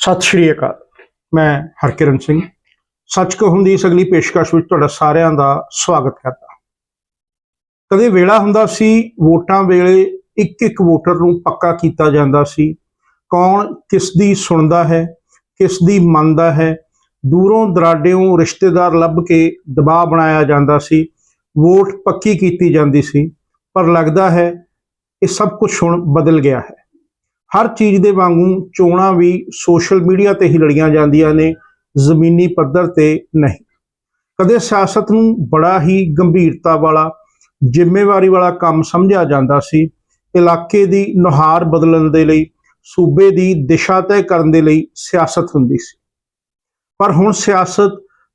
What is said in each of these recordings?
ਸਤਿ ਸ਼੍ਰੀ ਅਕਾਲ। ਮੈਂ ਹਰਕਿਰਨ ਸਿੰਘ। ਸੱਚ ਕਹੂੰ ਦੀ ਇਸ ਅਗਲੀ ਪੇਸ਼ਕਸ਼ ਵਿੱਚ ਤੁਹਾਡਾ ਸਾਰਿਆਂ ਦਾ ਸਵਾਗਤ ਕਰਦਾ ਕਦੇ ਵੇਲਾ ਹੁੰਦਾ ਸੀ ਵੋਟਾਂ ਵੇਲੇ ਇੱਕ ਇੱਕ ਵੋਟਰ ਨੂੰ ਪੱਕਾ ਕੀਤਾ ਜਾਂਦਾ ਸੀ। ਕੌਣ ਕਿਸ ਦੀ ਸੁਣਦਾ ਹੈ, ਕਿਸ ਦੀ ਮੰਨਦਾ ਹੈ, ਦੂਰੋਂ ਦਰਾਡਿਓਂ ਰਿਸ਼ਤੇਦਾਰ ਲੱਭ ਕੇ ਦਬਾਅ ਬਣਾਇਆ ਜਾਂਦਾ ਸੀ। ਵੋਟ ਪੱਕੀ ਕੀਤੀ ਜਾਂਦੀ ਸੀ। ਪਰ ਲੱਗਦਾ ਹੈ ਇਹ ਸਭ ਕੁਝ ਹੁਣ ਬਦਲ ਗਿਆ ਹੈ। ਹਰ ਚੀਜ਼ ਦੇ ਵਾਂਗੂ ਚੋਣਾਂ ਵੀ ਸੋਸ਼ਲ ਮੀਡੀਆ ਤੇ ਹੀ ਲੜੀਆਂ ਜਾਂਦੀਆਂ ਨੇ, ਜ਼ਮੀਨੀ ਪੱਧਰ ਤੇ ਨਹੀਂ। ਕਦੇ ਸਿਆਸਤ ਨੂੰ ਬੜਾ ਹੀ ਗੰਭੀਰਤਾ ਵਾਲਾ, ਜ਼ਿੰਮੇਵਾਰੀ ਵਾਲਾ ਕੰਮ ਸਮਝਿਆ ਜਾਂਦਾ ਸੀ। ਇਲਾਕੇ ਦੀ ਨੁਹਾਰ ਬਦਲਣ ਦੇ ਲਈ, ਸੂਬੇ ਦੀ ਦਿਸ਼ਾ ਤੈਅ ਕਰਨ ਦੇ ਲਈ ਸਿਆਸਤ ਹੁੰਦੀ ਸੀ। ਪਰ ਹੁਣ ਸਿਆਸਤ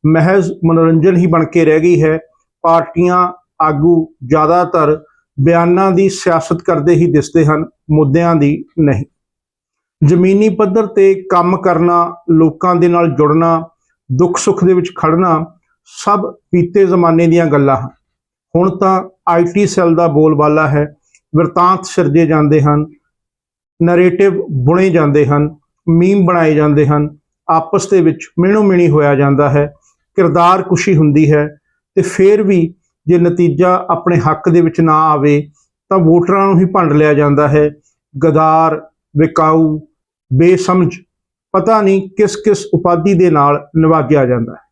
ਮਹਿਜ਼ ਮਨੋਰੰਜਨ ਹੀ ਬਣ ਕੇ ਰਹਿ ਗਈ ਹੈ। ਪਾਰਟੀਆਂ ਆਗੂ ਜ਼ਿਆਦਾਤਰ ਬਿਆਨਾਂ ਦੀ ਸਿਆਸਤ ਕਰਦੇ ਹੀ ਦਿਸਦੇ ਹਨ, ਮੁੱਦਿਆਂ ਦੀ ਨਹੀਂ। ਜ਼ਮੀਨੀ ਪੱਧਰ ਤੇ ਕੰਮ ਕਰਨਾ, ਲੋਕਾਂ ਦੇ ਨਾਲ ਜੁੜਨਾ, ਦੁੱਖ ਸੁੱਖ ਦੇ ਵਿੱਚ ਖੜਨਾ, ਸਭ ਬੀਤੇ ਜ਼ਮਾਨੇ ਦੀਆਂ ਗੱਲਾਂ ਹਨ। ਹੁਣ ਤਾਂ ਆਈਟੀ ਸੈੱਲ ਦਾ ਬੋਲਬਾਲਾ ਹੈ, ਵਰਤਾਂਤ ਸਿਰਜੇ ਜਾਂਦੇ ਹਨ, ਨੈਰੇਟਿਵ ਬੁਣੇ ਜਾਂਦੇ ਹਨ, ਮੀਮ ਬਣਾਏ ਜਾਂਦੇ ਹਨ, ਆਪਸ ਦੇ ਵਿੱਚ ਮਿਹਣੋ ਮਿਹਣੀ ਹੋਇਆ ਜਾਂਦਾ ਹੈ, ਕਿਰਦਾਰ ਕੁਸ਼ੀ ਹੁੰਦੀ ਹੈ ਤੇ ਫਿਰ ਵੀ ਜੇ ਨਤੀਜਾ ਆਪਣੇ ਹੱਕ ਦੇ ਵਿੱਚ ਨਾ ਆਵੇ ਤਾਂ ਵੋਟਰਾਂ ਨੂੰ ਹੀ ਭੰਡ ਲਿਆ ਜਾਂਦਾ ਹੈ ਗਦਾਰ ਵਿਕਾਊ ਬੇਸਮਝ ਪਤਾ ਨਹੀਂ ਕਿਸ ਕਿਸ ਉਪਾਧੀ ਦੇ ਨਾਲ ਨਿਵਾਜਿਆ ਜਾਂਦਾ ਹੈ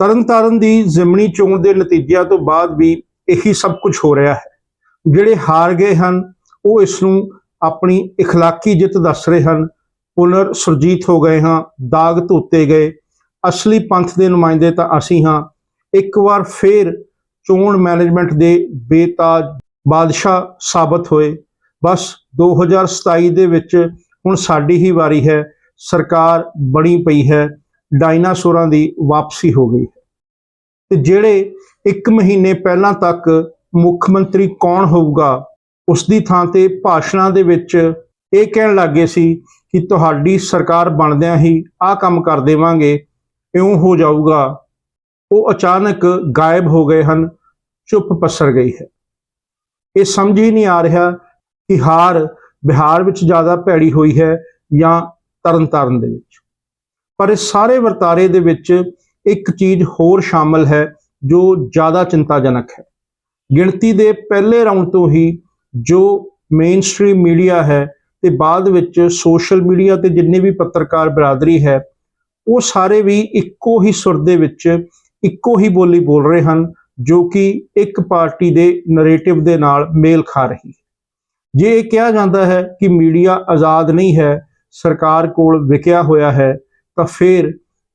ਤਰਨਤਾਰਨ ਦੀ ਜ਼ਿਮਨੀ ਚੋਣ ਦੇ ਨਤੀਜਿਆਂ ਤੋਂ ਬਾਅਦ ਵੀ ਇਹੀ ਸਭ ਕੁਝ ਹੋ ਰਿਹਾ ਹੈ ਜਿਹੜੇ ਹਾਰ ਗਏ ਹਨ ਉਹ ਇਸ ਨੂੰ ਆਪਣੀ اخلاقی ਜਿੱਤ ਦੱਸ ਰਹੇ ਹਨ ਪੁਨਰ ਸੁਰਜੀਤ ਹੋ ਗਏ ਹਾਂ ਦਾਗ ਧੋਤੇ ਗਏ ਅਸਲੀ ਪੰਥ ਦੇ ਨੁਮਾਇੰਦੇ ਤਾਂ ਅਸੀਂ ਹਾਂ ਇੱਕ ਵਾਰ ਫੇਰ ਚੋਣ ਮੈਨੇਜਮੈਂਟ ਦੇ ਬੇਤਾਜ ਬਾਦਸ਼ਾਹ ਸਾਬਤ ਹੋਏ। ਬਸ 2027 ਦੇ ਵਿੱਚ ਹੁਣ ਸਾਡੀ ਹੀ ਵਾਰੀ ਹੈ। ਸਰਕਾਰ ਬਣੀ ਪਈ ਹੈ। ਡਾਇਨਾਸੌਰਾਂ ਦੀ ਵਾਪਸੀ ਹੋ ਗਈ ਹੈ। ਤੇ ਜਿਹੜੇ 1 ਮਹੀਨੇ ਪਹਿਲਾਂ ਤੱਕ ਮੁੱਖ ਮੰਤਰੀ ਕੌਣ ਹੋਊਗਾ ਉਸ ਦੀ ਥਾਂ ਤੇ ਭਾਸ਼ਣਾਂ ਦੇ ਵਿੱਚ ਇਹ ਕਹਿਣ ਲੱਗੇ ਸੀ ਕਿ ਤੁਹਾਡੀ ਸਰਕਾਰ ਬਣਦਿਆਂ ਹੀ ਆਹ ਕੰਮ ਕਰ ਦੇਵਾਂਗੇ, ਇਉਂ ਹੋ ਜਾਊਗਾ। ਉਹ ਅਚਾਨਕ ਗਾਇਬ ਹੋ ਗਏ ਹਨ, ਚੁੱਪ ਪਸਰ ਗਈ ਹੈ। ਇਹ ਸਮਝ ਹੀ ਨਹੀਂ ਆ ਰਿਹਾ ਕਿ ਹਾਰ ਬਿਹਾਰ ਵਿੱਚ ਜ਼ਿਆਦਾ ਭੈੜੀ ਹੋਈ ਹੈ ਜਾਂ ਤਰਨਤਾਰਨ ਦੇ ਵਿੱਚ। ਪਰ ਇਸ ਸਾਰੇ ਵਰਤਾਰੇ ਦੇ ਵਿੱਚ ਇੱਕ ਚੀਜ਼ ਹੋਰ ਸ਼ਾਮਲ ਹੈ ਜੋ ਜ਼ਿਆਦਾ ਚਿੰਤਾਜਨਕ ਹੈ। ਗਿਣਤੀ ਦੇ ਪਹਿਲੇ ਰਾਉਂਡ ਤੋਂ ਹੀ ਜੋ ਮੇਨ ਸਟ੍ਰੀਮ ਮੀਡੀਆ ਹੈ ਤੇ ਬਾਅਦ ਵਿੱਚ ਸੋਸ਼ਲ ਮੀਡੀਆ ਤੇ ਜਿੰਨੇ ਵੀ ਪੱਤਰਕਾਰ ਬਰਾਦਰੀ ਹੈ, ਉਹ ਸਾਰੇ ਵੀ ਇੱਕੋ ਹੀ ਸੁਰ ਦੇ ਵਿੱਚ ਇੱਕੋ ਹੀ ਬੋਲੀ ਬੋਲ ਰਹੇ ਹਨ, ਜੋ ਕਿ ਇੱਕ ਪਾਰਟੀ ਦੇ ਨੈਰੇਟਿਵ ਦੇ ਨਾਲ ਮੇਲ ਖਾ ਰਹੀ ਹੈ। ਜੇ ਇਹ ਕਿਹਾ ਜਾਂਦਾ ਹੈ ਕਿ ਮੀਡੀਆ ਆਜ਼ਾਦ ਨਹੀਂ ਹੈ, ਸਰਕਾਰ ਕੋਲ ਵਿਕਿਆ ਹੋਇਆ ਹੈ, ਤਾਂ ਫਿਰ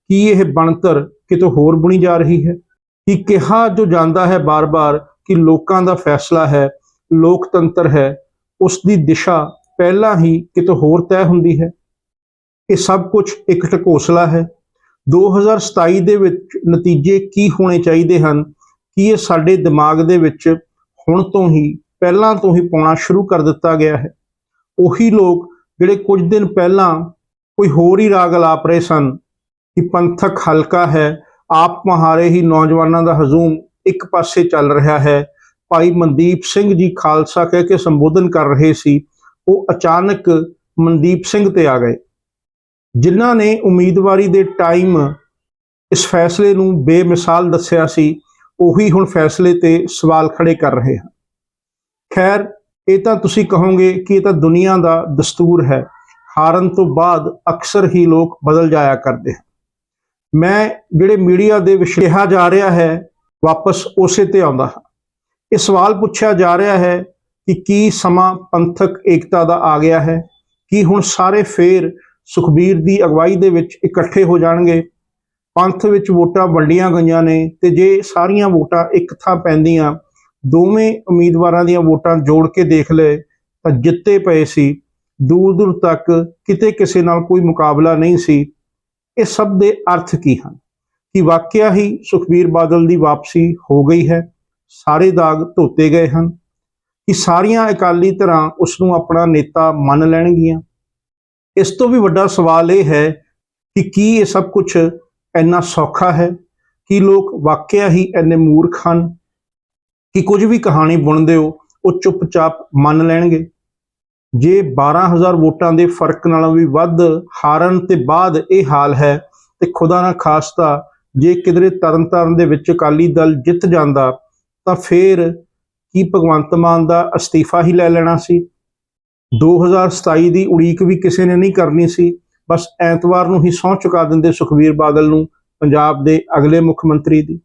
ਕੀ ਇਹ ਬਣਤਰ ਕਿਤੋਂ ਹੋਰ ਬੁਣੀ ਜਾ ਰਹੀ ਹੈ? ਕਿ ਕਿਹਾ ਜੋ ਜਾਂਦਾ ਹੈ ਬਾਰ-ਬਾਰ ਕਿ ਲੋਕਾਂ ਦਾ ਫੈਸਲਾ ਹੈ, ਲੋਕਤੰਤਰ ਹੈ, ਉਸ ਦੀ ਦਿਸ਼ਾ ਪਹਿਲਾਂ ਹੀ ਕਿਤੋਂ ਹੋਰ ਤੈਅ ਹੁੰਦੀ ਹੈ? ਇਹ ਸਭ ਕੁਝ ਇੱਕ ਟਕੋਸਲਾ ਹੈ। 2027 ਦੇ ਵਿੱਚ ਨਤੀਜੇ ਕੀ ਹੋਣੇ ਚਾਹੀਦੇ ਹਨ? ਕੀ ਇਹ ਸਾਡੇ ਦਿਮਾਗ ਦੇ ਵਿੱਚ ਹੁਣ ਤੋਂ ਹੀ, ਪਹਿਲਾਂ ਤੋਂ ਹੀ ਪਾਉਣਾ ਸ਼ੁਰੂ ਕਰ ਦਿੱਤਾ ਗਿਆ ਹੈ? ਉਹੀ ਲੋਕ ਜਿਹੜੇ ਕੁਝ ਦਿਨ ਪਹਿਲਾਂ ਕੋਈ ਹੋਰ ਹੀ ਰਾਗ ਲਾਪ ਰਹੇ ਸਨ ਕਿ ਪੰਥਕ ਹਲਕਾ ਹੈ, ਆਪ ਮਹਾਰੇ ਹੀ ਨੌਜਵਾਨਾਂ ਦਾ ਹਜੂਮ ਇੱਕ ਪਾਸੇ ਚੱਲ ਰਿਹਾ ਹੈ। ਭਾਈ ਮਨਦੀਪ ਸਿੰਘ ਜੀ ਖਾਲਸਾ ਕਹਿ ਕੇ ਸੰਬੋਧਨ ਕਰ ਰਹੇ ਸੀ, ਉਹ ਅਚਾਨਕ ਮਨਦੀਪ ਸਿੰਘ ਤੇ ਆ ਗਏ। ਜਿਨ੍ਹਾਂ ਨੇ ਉਮੀਦਵਾਰੀ ਦੇ ਟਾਈਮ ਇਸ ਫੈਸਲੇ ਨੂੰ ਬੇਮਿਸਾਲ ਦੱਸਿਆ ਸੀ, ਉਹੀ ਹੁਣ ਫੈਸਲੇ ਤੇ ਸਵਾਲ ਖੜੇ ਕਰ ਰਹੇ ਹਨ। ਖੈਰ, ਇਹ ਤਾਂ ਤੁਸੀਂ ਕਹੋਗੇ ਕਿ ਇਹ ਤਾਂ ਦੁਨੀਆ ਦਾ ਦਸਤੂਰ ਹੈ। ਹਾਰਨ ਤੋਂ ਬਾਅਦ ਅਕਸਰ ਹੀ ਲੋਕ ਬਦਲ ਜਾਇਆ ਕਰਦੇ ਹਨ। ਮੈਂ ਜਿਹੜੇ ਮੀਡੀਆ ਦੇ ਵਿੱਚ ਜਾ ਰਿਹਾ ਹੈ, ਵਾਪਸ ਉਸੇ ਤੇ ਆਉਂਦਾ ਹਾਂ। ਇਹ ਸਵਾਲ ਪੁੱਛਿਆ ਜਾ ਰਿਹਾ ਹੈ ਕਿ ਕੀ ਸਮਾਂ ਪੰਥਕ ਏਕਤਾ ਦਾ ਆ ਗਿਆ ਹੈ, ਕੀ ਹੁਣ ਸਾਰੇ ਫੇਰ ਸੁਖਬੀਰ ਦੀ ਅਗਵਾਈ ਦੇ ਵਿੱਚ ਇਕੱਠੇ ਹੋ ਜਾਣਗੇ। ਪੰਥ ਵਿੱਚ ਵੋਟਾਂ ਵੰਡੀਆਂ ਗਈਆਂ ਨੇ ਤੇ ਜੇ ਸਾਰੀਆਂ ਵੋਟਾਂ ਇੱਕ ਥਾਂ ਪੈਂਦੀਆਂ, ਦੋਵੇਂ ਉਮੀਦਵਾਰਾਂ ਦੀਆਂ ਵੋਟਾਂ ਜੋੜ ਕੇ ਦੇਖ ਲਏ ਤਾਂ ਜਿੱਤੇ ਪਏ ਸੀ। ਦੂਰ ਦੂਰ ਤੱਕ ਕਿਤੇ ਕਿਸੇ ਨਾਲ ਕੋਈ ਮੁਕਾਬਲਾ ਨਹੀਂ ਸੀ। ਇਹ ਸਭ ਦੇ ਅਰਥ ਕੀ ਹਨ? ਕਿ ਵਾਕਿਆ ਹੀ ਸੁਖਬੀਰ ਬਾਦਲ ਦੀ ਵਾਪਸੀ ਹੋ ਗਈ ਹੈ। ਸਾਰੇ ਦਾਗ ਧੋਤੇ ਗਏ ਹਨ। ਕਿ ਸਾਰੀਆਂ ਅਕਾਲੀ ਧਰਾਂ ਉਸ ਨੂੰ ਆਪਣਾ ਨੇਤਾ ਮੰਨ ਲੈਣਗੀਆਂ। ਇਸ ਤੋਂ ਵੀ ਵੱਡਾ ਸਵਾਲ ਇਹ ਹੈ ਕਿ ਕੀ ਇਹ ਸਭ ਕੁਝ ਇੰਨਾ ਸੌਖਾ ਹੈ? ਕਿ ਲੋਕ ਵਾਕਿਆ ਹੀ ਇੰਨੇ ਮੂਰਖ ਹਨ? ਕਿ ਕੁਝ ਵੀ ਕਹਾਣੀ ਬੁਣਦੇ ਹੋ, ਉਹ ਚੁੱਪਚਾਪ ਮੰਨ ਲੈਣਗੇ? ਜੇ 12000 ਵੋਟਾਂ ਦੇ ਫ਼ਰਕ ਨਾਲੋਂ ਵੀ ਵੱਧ ਹਾਰਨ ਤੇ ਬਾਅਦ ਇਹ ਹਾਲ ਹੈ, ਤੇ ਖੁਦਾ ਨਾ ਖਾਸਤਾ ਜੇ ਕਿਧਰੇ ਤਰਨਤਾਰਨ ਦੇ ਵਿੱਚ ਅਕਾਲੀ ਦਲ ਜਿੱਤ ਜਾਂਦਾ, ਤਾਂ ਫੇਰ ਕੀ ਭਗਵੰਤ ਮਾਨ ਦਾ ਅਸਤੀਫਾ ਹੀ ਲੈ ਲੈਣਾ ਸੀ? 2027 ਦੀ ਉਡੀਕ ਵੀ ਕਿਸੇ ਨੇ ਨਹੀਂ ਕਰਨੀ ਸੀ। ਬਸ ਐਤਵਾਰ ਨੂੰ ਹੀ ਸਹੁੰ ਚੁਕਾ ਦਿੰਦੇ ਸੁਖਬੀਰ ਬਾਦਲ ਨੂੰ, ਪੰਜਾਬ ਦੇ ਅਗਲੇ ਮੁੱਖ ਮੰਤਰੀ ਦੀ।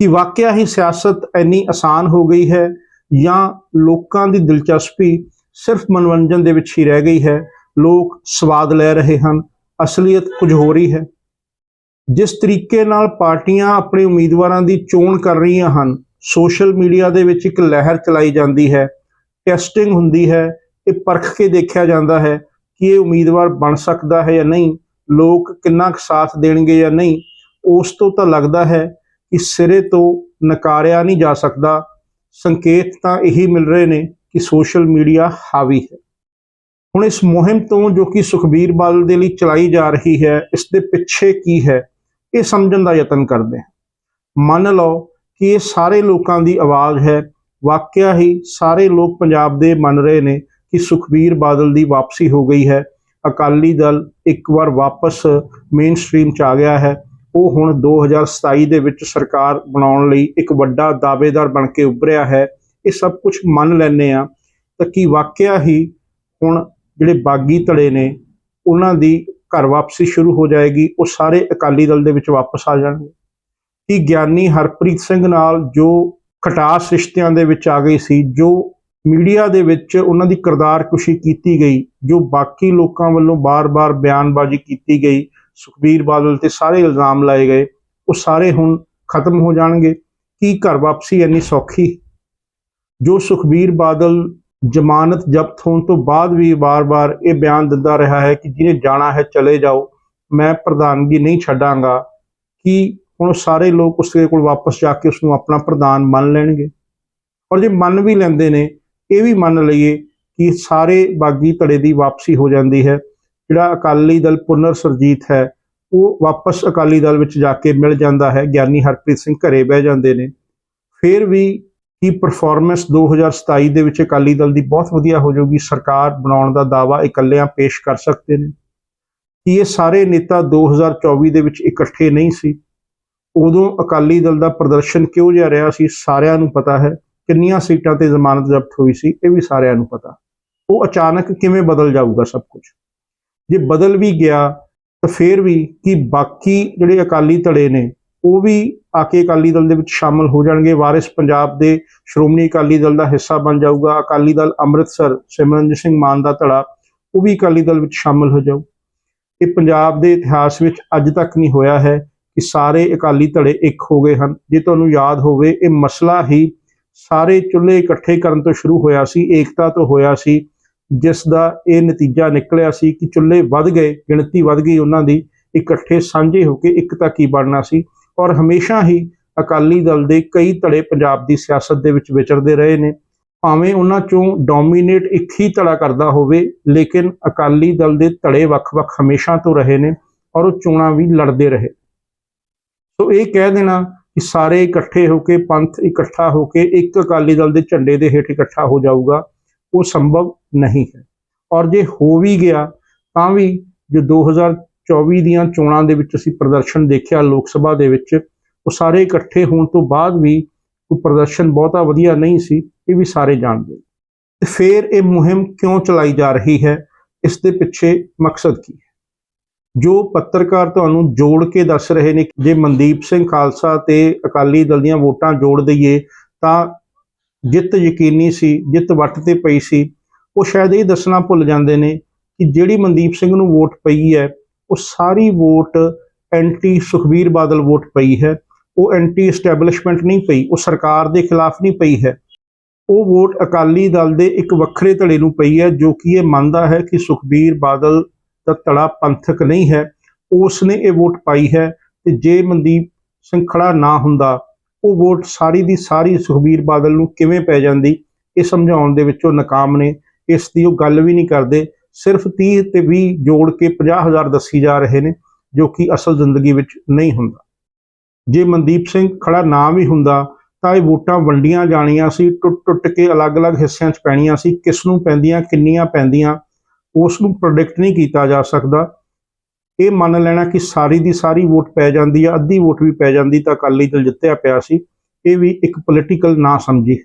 ਕਿ ਵਾਕਿਆ ਹੀ ਸਿਆਸਤ ਇੰਨੀ ਆਸਾਨ ਹੋ ਗਈ ਹੈ ਜਾਂ ਲੋਕਾਂ ਦੀ ਦਿਲਚਸਪੀ ਸਿਰਫ ਮਨੋਰੰਜਨ ਦੇ ਵਿੱਚ ਹੀ ਰਹਿ ਗਈ ਹੈ, ਲੋਕ ਸਵਾਦ ਲੈ ਰਹੇ ਹਨ, ਅਸਲੀਅਤ ਕੁਝ ਹੋ ਰਹੀ ਹੈ। ਜਿਸ ਤਰੀਕੇ ਨਾਲ ਪਾਰਟੀਆਂ ਆਪਣੇ ਉਮੀਦਵਾਰਾਂ ਦੀ ਚੋਣ ਕਰ ਰਹੀਆਂ ਹਨ, ਸੋਸ਼ਲ ਮੀਡੀਆ ਦੇ ਵਿੱਚ ਇੱਕ ਲਹਿਰ ਚਲਾਈ ਜਾਂਦੀ ਹੈ, ਟੈਸਟਿੰਗ ਹੁੰਦੀ ਹੈ ਇਹ ਪਰਖ ਕੇ ਦੇਖਿਆ ਜਾਂਦਾ ਹੈ ਕਿ ਇਹ ਉਮੀਦਵਾਰ ਬਣ ਸਕਦਾ ਹੈ ਜਾਂ ਨਹੀਂ, ਲੋਕ ਕਿੰਨਾ ਕੁ ਸਾਥ ਦੇਣਗੇ ਜਾਂ ਨਹੀਂ, ਉਸ ਤੋਂ ਤਾਂ ਲੱਗਦਾ ਹੈ ਕਿ ਸਿਰੇ ਤੋਂ ਨਕਾਰਿਆ ਨਹੀਂ ਜਾ ਸਕਦਾ। ਸੰਕੇਤ ਤਾਂ ਇਹੀ ਮਿਲ ਰਹੇ ਨੇ ਕਿ ਸੋਸ਼ਲ ਮੀਡੀਆ ਹਾਵੀ ਹੈ। ਹੁਣ ਇਸ ਮੁਹਿੰਮ ਤੋਂ ਜੋ ਕਿ ਸੁਖਬੀਰ ਬਾਦਲ ਦੇ ਲਈ ਚਲਾਈ ਜਾ ਰਹੀ ਹੈ, ਇਸ ਦੇ ਪਿੱਛੇ ਕੀ ਹੈ, ਇਹ ਸਮਝਣ ਦਾ ਯਤਨ ਕਰਦੇ ਹਾਂ। ਮੰਨ ਲਓ ਕਿ ਇਹ ਸਾਰੇ ਲੋਕਾਂ ਦੀ ਆਵਾਜ਼ ਹੈ, ਵਾਕਿਆ ਹੀ ਸਾਰੇ ਲੋਕ ਪੰਜਾਬ ਦੇ ਮੰਨ ਰਹੇ ਨੇ ਕਿ ਸੁਖਬੀਰ ਬਾਦਲ ਦੀ ਵਾਪਸੀ ਹੋ ਗਈ ਹੈ। ਅਕਾਲੀ ਦਲ ਇੱਕ ਵਾਰ ਵਾਪਸ ਮੇਨ ਸਟ੍ਰੀਮ ਚ ਆ ਗਿਆ ਹੈ। ਉਹ ਹੁਣ 2027 ਦੇ ਵਿੱਚ ਸਰਕਾਰ ਬਣਾਉਣ ਲਈ ਇੱਕ ਵੱਡਾ ਦਾਅਵੇਦਾਰ ਬਣ ਕੇ ਉੱਭਰਿਆ ਹੈ। ਇਹ ਸਭ ਕੁਝ ਮੰਨ ਲੈਂਦੇ ਆ ਤਾਂ ਕੀ ਵਾਕਿਆ ਹੀ ਹੁਣ ਜਿਹੜੇ ਬਾਗੀ ਧੜੇ ਨੇ, ਉਹਨਾਂ ਦੀ ਘਰ ਵਾਪਸੀ ਸ਼ੁਰੂ ਹੋ ਜਾਏਗੀ, ਉਹ ਸਾਰੇ ਅਕਾਲੀ ਦਲ ਦੇ ਵਿੱਚ ਵਾਪਸ ਆ ਜਾਣਗੇ। ਕਿ ਗਿਆਨੀ ਹਰਪ੍ਰੀਤ ਸਿੰਘ ਨਾਲ ਜੋ ਖਟਾਸ ਰਿਸ਼ਤਿਆਂ ਦੇ ਵਿੱਚ ਆ ਗਈ ਸੀ, ਜੋ ਮੀਡੀਆ ਦੇ ਵਿੱਚ ਉਹਨਾਂ ਦੀ ਕਿਰਦਾਰਕੁਸ਼ੀ ਕੀਤੀ ਗਈ, ਜੋ ਬਾਕੀ ਲੋਕਾਂ ਵੱਲੋਂ ਬਾਰ-ਬਾਰ ਬਿਆਨਬਾਜ਼ੀ ਕੀਤੀ ਗਈ, ਸੁਖਬੀਰ ਬਾਦਲ ਤੇ ਸਾਰੇ ਇਲਜ਼ਾਮ ਲਾਏ ਗਏ, ਉਹ ਸਾਰੇ ਹੁਣ ਖਤਮ ਹੋ ਜਾਣਗੇ। ਕੀ ਘਰ ਵਾਪਸੀ ਇੰਨੀ ਸੌਖੀ? ਜੋ ਸੁਖਬੀਰ ਬਾਦਲ ਜ਼ਮਾਨਤ ਜ਼ਬਤ ਹੋਣ ਤੋਂ ਬਾਅਦ ਵੀ ਵਾਰ-ਵਾਰ ਇਹ ਬਿਆਨ ਦਿੰਦਾ ਰਿਹਾ ਹੈ ਕਿ ਜਿਹਨੇ ਜਾਣਾ ਹੈ ਚਲੇ ਜਾਓ, ਮੈਂ ਪ੍ਰਧਾਨਗੀ ਨਹੀਂ ਛੱਡਾਂਗਾ, ਕਿ ਹੁਣ ਸਾਰੇ ਲੋਕ ਉਸਦੇ ਕੋਲ ਵਾਪਸ ਜਾ ਕੇ ਉਸ ਨੂੰ ਆਪਣਾ ਪ੍ਰਧਾਨ ਮੰਨ ਲੈਣਗੇ? ਔਰ ਜੇ ਮੰਨ ਵੀ ਲੈਂਦੇ ਨੇ ਇਹ ਵੀ ਮੰਨ ਲਈਏ ਕਿ ਸਾਰੇ ਬਾਗੀ ਧੜੇ ਦੀ ਵਾਪਸੀ ਹੋ ਜਾਂਦੀ ਹੈ। ਜਿਹੜਾ ਅਕਾਲੀ ਦਲ ਪੁਨਰ ਸਰਜੀਤ ਹੈ, ਉਹ ਵਾਪਸ ਅਕਾਲੀ ਦਲ ਵਿੱਚ ਜਾ ਕੇ ਮਿਲ ਜਾਂਦਾ ਹੈ। ਗਿਆਨੀ ਹਰਪ੍ਰੀਤ ਸਿੰਘ ਘਰੇ ਬਹਿ ਜਾਂਦੇ ਨੇ। ਫਿਰ ਵੀ ਕੀ ਪਰਫਾਰਮੈਂਸ 2027 ਦੇ ਵਿੱਚ ਅਕਾਲੀ ਦਲ ਦੀ ਬਹੁਤ ਵਧੀਆ ਹੋ ਜਾਊਗੀ। ਸਰਕਾਰ ਬਣਾਉਣ ਦਾ ਦਾਵਾ ਇਕੱਲਿਆਂ ਪੇਸ਼ ਕਰ ਸਕਦੇ ਨੇ। ਕਿ ਇਹ ਸਾਰੇ ਨੇਤਾ 2024 ਦੇ ਵਿੱਚ ਇਕੱਠੇ ਨਹੀਂ ਸੀ? ਉਦੋਂ ਅਕਾਲੀ ਦਲ ਦਾ ਪ੍ਰਦਰਸ਼ਨ ਕਿਉਂ ਜਿਹਾ ਰਿਹਾ ਸੀ, ਸਾਰਿਆਂ ਨੂੰ ਪਤਾ ਹੈ। ਕਿੰਨੀਆਂ ਸੀਟਾਂ ਤੇ ਜ਼ਮਾਨਤ ਜ਼ਬਤ ਹੋਈ ਸੀ, ਇਹ ਵੀ ਸਾਰਿਆਂ ਨੂੰ ਪਤਾ। ਉਹ ਅਚਾਨਕ ਕਿਵੇਂ ਬਦਲ ਜਾਊਗਾ ਸਭ ਕੁਝ? ਜੇ ਬਦਲ ਵੀ ਗਿਆ, ਤਾਂ ਫਿਰ ਵੀ ਕਿ ਬਾਕੀ ਜਿਹੜੇ ਅਕਾਲੀ ਧੜੇ ਨੇ, ਉਹ ਵੀ ਆ ਕੇ ਅਕਾਲੀ ਦਲ ਦੇ ਵਿੱਚ ਸ਼ਾਮਲ ਹੋ ਜਾਣਗੇ? ਵਾਰਿਸ ਪੰਜਾਬ ਦੇ ਸ਼੍ਰੋਮਣੀ ਅਕਾਲੀ ਦਲ ਦਾ ਹਿੱਸਾ ਬਣ ਜਾਊਗਾ। ਅਕਾਲੀ ਦਲ ਅੰਮ੍ਰਿਤਸਰ, ਸਿਮਰਨਜੀਤ ਸਿੰਘ ਮਾਨ ਦਾ ਧੜਾ, ਉਹ ਵੀ ਅਕਾਲੀ ਦਲ ਵਿੱਚ ਸ਼ਾਮਲ ਹੋ ਜਾਊ। ਇਹ ਪੰਜਾਬ ਦੇ ਇਤਿਹਾਸ ਵਿੱਚ ਅੱਜ ਤੱਕ ਨਹੀਂ ਹੋਇਆ ਹੈ ਕਿ ਸਾਰੇ ਅਕਾਲੀ ਧੜੇ ਇੱਕ ਹੋ ਗਏ ਹਨ। ਜੇ ਤੁਹਾਨੂੰ ਯਾਦ ਹੋਵੇ, ਇਹ ਮਸਲਾ ਹੀ ਸਾਰੇ ਚੁੱਲ੍ਹੇ ਇਕੱਠੇ ਕਰਨ ਤੋਂ ਸ਼ੁਰੂ ਹੋਇਆ ਸੀ, ਏਕਤਾ ਤੋਂ ਹੋਇਆ ਸੀ, ਜਿਸ ਦਾ ਇਹ ਨਤੀਜਾ ਨਿਕਲਿਆ ਸੀ ਕਿ ਚੁੱਲ੍ਹੇ ਵੱਧ ਗਏ, ਗਿਣਤੀ ਵੱਧ ਗਈ, ਉਹਨਾਂ ਦੀ ਇਕੱਠੇ ਸਾਂਝੇ ਹੋ ਕੇ ਇੱਕ ਤਾਂ ਕੀ ਬਣਨਾ ਸੀ ਔਰ ਹਮੇਸ਼ਾ ਹੀ ਅਕਾਲੀ ਦਲ ਦੇ ਕਈ ਧੜੇ ਪੰਜਾਬ ਦੀ ਸਿਆਸਤ ਦੇ ਵਿੱਚ ਵਿਚਰਦੇ ਰਹੇ ਨੇ। ਭਾਵੇਂ ਉਹਨਾਂ ਚੋਂ ਡੋਮੀਨੇਟ ਇੱਕ ਹੀ ਧੜਾ ਕਰਦਾ ਹੋਵੇ, ਲੇਕਿਨ ਅਕਾਲੀ ਦਲ ਦੇ ਧੜੇ ਵੱਖ-ਵੱਖ ਹਮੇਸ਼ਾ ਤੋਂ ਰਹੇ ਨੇ ਔਰ ਉਹ ਚੋਣਾਂ ਵੀ ਲੜਦੇ ਰਹੇ। ਸੋ ਇਹ ਕਹਿ ਦੇਣਾ ਕਿ ਸਾਰੇ ਇਕੱਠੇ ਹੋ ਕੇ, ਪੰਥ ਇਕੱਠਾ ਹੋ ਕੇ, ਇੱਕ ਅਕਾਲੀ ਦਲ ਦੇ ਝੰਡੇ ਦੇ ਹੇਠ ਇਕੱਠਾ ਹੋ ਜਾਊਗਾ, ਉਹ ਸੰਭਵ ਨਹੀਂ ਹੈ। ਔਰ ਜੇ ਹੋ ਵੀ ਗਿਆ, ਤਾਂ ਵੀ ਜੋ 2024 ਦੀਆਂ ਚੋਣਾਂ ਦੇ ਵਿੱਚ ਅਸੀਂ ਪ੍ਰਦਰਸ਼ਨ ਦੇਖਿਆ ਲੋਕ ਸਭਾ ਦੇ ਵਿੱਚ, ਉਹ ਸਾਰੇ ਇਕੱਠੇ ਹੋਣ ਤੋਂ ਬਾਅਦ ਵੀ ਉਹ ਪ੍ਰਦਰਸ਼ਨ ਬਹੁਤਾ ਵਧੀਆ ਨਹੀਂ ਸੀ, ਇਹ ਵੀ ਸਾਰੇ ਜਾਣਦੇ। ਤੇ ਫਿਰ ਇਹ ਮੁਹਿੰਮ ਕਿਉਂ ਚਲਾਈ ਜਾ ਰਹੀ ਹੈ? ਇਸ ਦੇ ਪਿੱਛੇ ਮਕਸਦ ਕੀ ਹੈ? ਜੋ ਪੱਤਰਕਾਰ ਤੁਹਾਨੂੰ ਜੋੜ ਕੇ ਦੱਸ ਰਹੇ ਨੇ ਜੇ ਮਨਦੀਪ ਸਿੰਘ ਖਾਲਸਾ ਤੇ ਅਕਾਲੀ ਦਲ ਦੀਆਂ ਵੋਟਾਂ ਜੋੜ ਦਈਏ, ਤਾਂ ਜਿੱਤ ਯਕੀਨੀ ਸੀ, ਜਿੱਤ ਵੱਟ ਤੇ ਪਈ ਸੀ। ਉਹ ਸ਼ਾਇਦ ਇਹ ਦੱਸਣਾ ਭੁੱਲ ਜਾਂਦੇ ਨੇ ਕਿ ਜਿਹੜੀ ਮਨਦੀਪ ਸਿੰਘ ਨੂੰ ਵੋਟ ਪਈ ਹੈ, ਉਹ ਸਾਰੀ vote anti Sukhbir Badal vote ਪਈ ਹੈ। ਉਹ ਐਂਟੀ ਐਸਟੈਬਲਿਸ਼ਮੈਂਟ ਨਹੀਂ ਪਈ, ਉਹ ਸਰਕਾਰ ਦੇ ਖਿਲਾਫ ਨਹੀਂ ਪਈ ਹੈ। ਉਹ ਵੋਟ ਅਕਾਲੀ ਦਲ ਦੇ ਇੱਕ ਵੱਖਰੇ ਧੜੇ ਨੂੰ ਪਈ ਹੈ, ਜੋ ਕਿ ਇਹ ਮੰਨਦਾ ਹੈ ਕਿ ਸੁਖਬੀਰ ਬਾਦਲ ਦਾ ਧੜਾ ਪੰਥਕ ਨਹੀਂ ਹੈ। ਉਸ ਨੇ ਇਹ ਵੋਟ ਪਾਈ ਹੈ ਤੇ ਜੇ ਮਨਦੀਪ ਸਿੰਘ ਖੜਾ ਨਾ ਹੁੰਦਾ, ਉਹ ਵੋਟ ਸਾਰੀ ਦੀ ਸਾਰੀ ਸੁਖਬੀਰ ਬਾਦਲ ਨੂੰ ਕਿਵੇਂ ਪੈ ਜਾਂਦੀ? ਇਹ ਸਮਝਾਉਣ ਦੇ ਵਿੱਚ ਉਹ ਨਾਕਾਮ ਨੇ। ਇਸ ਦੀ ਉਹ ਗੱਲ ਵੀ ਨਹੀਂ ਕਰਦੇ। ਸਿਰਫ 30 ਤੇ 20 ਜੋੜ ਕੇ 50000 ਦੱਸੀ ਜਾ ਰਹੇ ਨੇ, ਜੋ ਕਿ ਅਸਲ ਜ਼ਿੰਦਗੀ ਵਿੱਚ ਨਹੀਂ ਹੁੰਦਾ। ਜੇ ਮਨਦੀਪ ਸਿੰਘ ਖੜਾ ਨਾ ਵੀ ਹੁੰਦਾ, ਤਾਂ ਇਹ ਵੋਟਾਂ ਵੰਡੀਆਂ ਜਾਣੀਆਂ ਸੀ, ਟੁੱਟ-ਟੁੱਟ ਕੇ ਅਲੱਗ-ਅਲੱਗ ਹਿੱਸਿਆਂ 'ਚ ਪੈਣੀਆਂ ਸੀ। ਕਿਸ ਨੂੰ ਪੈਂਦੀਆਂ, ਕਿੰਨੀਆਂ ਪੈਂਦੀਆਂ? ਉਸ ਨੂੰ ਪ੍ਰੈਡਿਕਟ ਨਹੀਂ ਕੀਤਾ ਜਾ ਸਕਦਾ। ਇਹ ਮੰਨ ਲੈਣਾ ਕਿ ਸਾਰੀ ਦੀ ਸਾਰੀ ਵੋਟ ਪੈ ਜਾਂਦੀ ਆ, ਅੱਧੀ ਵੋਟ ਵੀ ਪੈ ਜਾਂਦੀ ਤਾਂ ਅਕਾਲੀ ਦਲ ਜਿੱਤਿਆ ਪਿਆ ਸੀ। ਇਹ ਵੀ ਇੱਕ ਪੋਲੀਟੀਕਲ ਨਾ ਸਮਝੀ।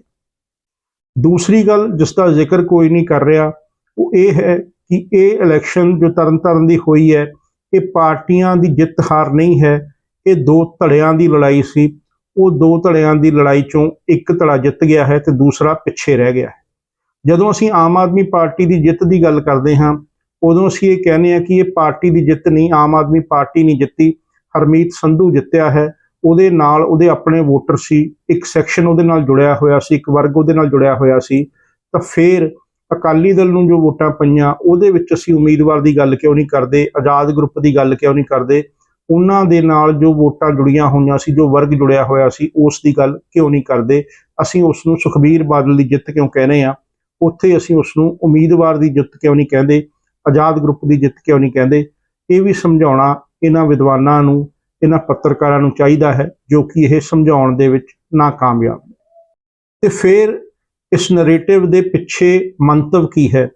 ਦੂਸਰੀ ਗੱਲ ਜਿਸ ਦਾ ਜ਼ਿਕਰ ਕੋਈ ਨਹੀਂ ਕਰ ਰਿਹਾ, ਉਹ ਇਹ ਹੈ ਕਿ ਇਹ ਇਲੈਕਸ਼ਨ ਜੋ ਤਰਨਤਾਰਨ ਦੀ ਹੋਈ ਹੈ, ਇਹ ਪਾਰਟੀਆਂ ਦੀ ਜਿੱਤ ਹਾਰ ਨਹੀਂ ਹੈ। ਇਹ ਦੋ ਧੜਿਆਂ ਦੀ ਲੜਾਈ ਸੀ। ਉਹ ਦੋ ਧੜਿਆਂ ਦੀ ਲੜਾਈ ਚੋਂ ਇੱਕ ਧੜਾ ਜਿੱਤ ਗਿਆ ਹੈ ਤੇ ਦੂਸਰਾ ਪਿੱਛੇ ਰਹਿ ਗਿਆ ਹੈ। ਜਦੋਂ ਅਸੀਂ ਆਮ ਆਦਮੀ ਪਾਰਟੀ ਦੀ ਜਿੱਤ ਦੀ ਗੱਲ ਕਰਦੇ ਹਾਂ, ਉਦੋਂ ਅਸੀਂ ਇਹ ਕਹਿੰਦੇ ਹਾਂ ਕਿ ਇਹ ਪਾਰਟੀ ਦੀ ਜਿੱਤ ਨਹੀਂ, ਆਮ ਆਦਮੀ ਪਾਰਟੀ ਨਹੀਂ ਜਿੱਤੀ। ਹਰਮੀਤ ਸੰਧੂ ਜਿੱਤਿਆ ਹੈ। ਉਹਦੇ ਨਾਲ ਉਹਦੇ ਆਪਣੇ ਵੋਟਰ ਸੀ। ਇੱਕ ਸੈਕਸ਼ਨ ਉਹਦੇ ਨਾਲ ਜੁੜਿਆ ਹੋਇਆ ਸੀ, ਇੱਕ ਵਰਗ ਉਹਦੇ ਨਾਲ ਜੁੜਿਆ ਹੋਇਆ ਸੀ। ਤਾਂ ਫਿਰ ਅਕਾਲੀ ਦਲ ਨੂੰ ਜੋ ਵੋਟਾਂ ਪਈਆਂ, ਉਹਦੇ ਵਿੱਚ ਅਸੀਂ ਉਮੀਦਵਾਰ ਦੀ ਗੱਲ ਕਿਉਂ ਨਹੀਂ ਕਰਦੇ, ਆਜ਼ਾਦ ਗਰੁੱਪ ਦੀ ਗੱਲ ਕਿਉਂ ਨਹੀਂ ਕਰਦੇ? ਉਹਨਾਂ ਦੇ ਨਾਲ ਜੋ ਵੋਟਾਂ ਜੁੜੀਆਂ ਹੋਈਆਂ ਸੀ, ਜੋ ਵਰਗ ਜੁੜਿਆ ਹੋਇਆ ਸੀ, ਉਸ ਦੀ ਗੱਲ ਕਿਉਂ ਨਹੀਂ ਕਰਦੇ? ਅਸੀਂ ਉਸ ਨੂੰ ਸੁਖਬੀਰ ਬਾਦਲ ਦੀ ਜਿੱਤ ਕਿਉਂ ਕਹਿੰਦੇ ਆ ਉੱਥੇ ਅਸੀਂ ਉਸ ਨੂੰ ਉਮੀਦਵਾਰ ਦੀ ਜਿੱਤ ਕਿਉਂ ਨਹੀਂ ਕਹਿੰਦੇ, ਆਜ਼ਾਦ ਗਰੁੱਪ ਦੀ ਜਿੱਤ ਕਿਉਂ ਨਹੀਂ ਕਹਿੰਦੇ? ਇਹ ਵੀ ਸਮਝਾਉਣਾ ਇਹਨਾਂ ਵਿਦਵਾਨਾਂ ਨੂੰ, ਇਹਨਾਂ ਪੱਤਰਕਾਰਾਂ ਨੂੰ ਚਾਹੀਦਾ ਹੈ, ਜੋ ਕਿ ਇਹ ਸਮਝਾਉਣ ਦੇ ਵਿੱਚ ਨਾਕਾਮਯਾਬ ਨੇ। ਤੇ ਫਿਰ ਇਸ ਨੈਰੇਟਿਵ ਦੇ ਪਿੱਛੇ ਮੰਤਵ ਕੀ ਹੈ?